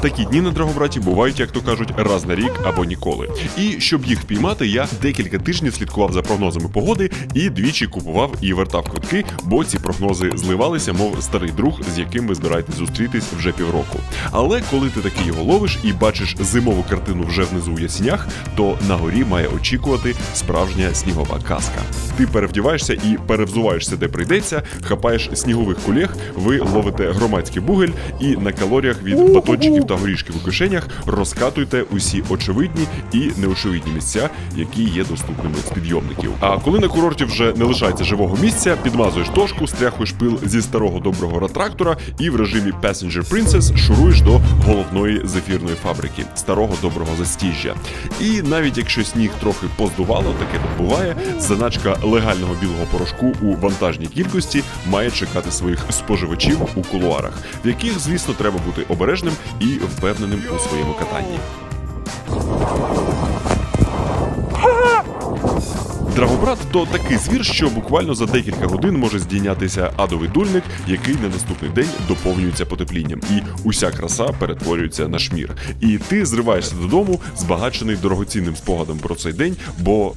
Такі дні на Драгобраті бувають, як то кажуть, раз на рік або ніколи. І щоб їх впіймати, я декілька тижнів слідкував за прогнозами погоди і двічі купував і вертав квитки, бо ці прогнози зливалися, мов старий друг, з яким ви збираєтесь зустрітись вже півроку. Але коли ти таки його ловиш і бачиш зимову картину вже внизу у ясінях, то на горі має очікувати справжня снігова казка. Ти перевдіваєшся і перевзуваєшся, де прийдеться, хапаєш снігових колег, ви ловите громадський бугель і на калоріях від батончиків та горішків у кишенях розкатуйте усі очевидні і неочевидні місця, які є доступними з підйомників. А коли на курорті вже не лишається живого місця, підмазуєш дошку, стряхуєш пил зі старого доброго ретрактора і в режимі Passenger Princess шуруєш до головної зефірної фабрики старого доброго застіжжя. І навіть якщо сніг трохи поздувало, таке тут буває, заначка легального білого порошку у вантажній кількості має чекати своїх споживачів у кулуарах, в яких, звісно, треба бути обережним і впевненим у своєму катанні. Драгобрат то такий звір, що буквально за декілька годин може здійнятися адовий дульник, який на наступний день доповнюється потеплінням, і уся краса перетворюється на шмір. І ти зриваєшся додому, збагачений дорогоцінним спогадом про цей день, бо